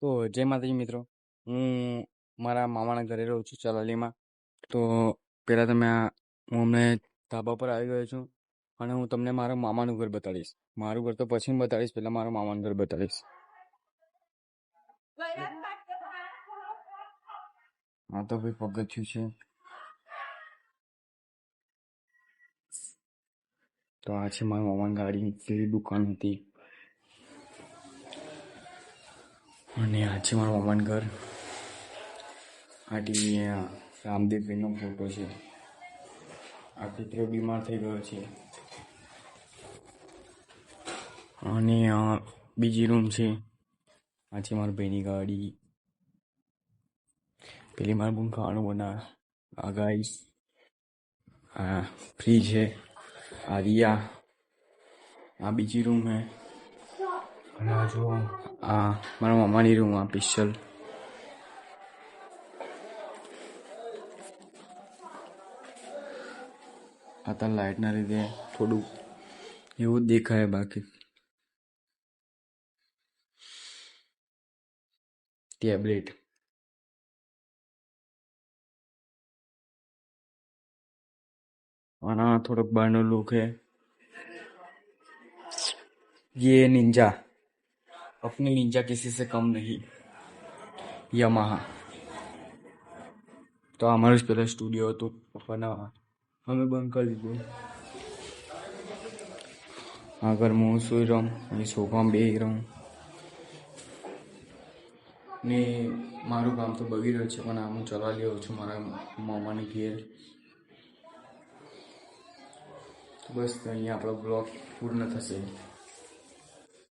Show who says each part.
Speaker 1: તો જય માતાજી મિત્રો. હું મારા મામાના ઘરે રહું છું ચલાલીમાં. તો પહેલાં તમે આ, હું અમને ધાબા પર આવી ગયો છું અને હું તમને મારા મામાનું ઘર બતાડીશ. મારું ઘર તો પછી બતાડીશ, પહેલાં મારા મામાનું ઘર બતાડીશ. આ તો ભાઈ પગથિયું છે. તો આ છે મારા મામાની ગાડી. દુકાન હતી. અને આ છે મારા મામાનું ઘર. આ ટીવી રામદેવભાઈનો ફોટો છે. આ કૂતરો બીમાર થઈ ગયો છે. અને બીજી રૂમ છે. આ છે મારા ભાઈની ગાડી. પેલી મારા બૂન ખાવાનું બનાવે. આ ગાઈસ આ ફ્રી છે. આ રિયા. આ બીજી રૂમ હે અને આ જો આ મારા મામાની રૂમ આ પિસ્ટલ આ તો લાઇટના લીધે થોડું એવું જ દેખાય બાકી ટેબ્લેટ અને આ થોડોક બહારનો લુક है ये निंजा अपने निंजा किसी से कम नहीं યમાહા તો અમારું જ પેલા સ્ટુડિયો હતું પપ્પાના અમે બંધ કરી દીધું આગળ હું સુઈ રહું અહીં સોફામાં બેસી રહું ને મારું કામ તો બગડી રહ્યું છે પણ આ હું ચલાવી રહ્યો છું મારા મામાની ઘેર તો બસ તો અહીંયા આપણો બ્લોગ પૂર્ણ થશે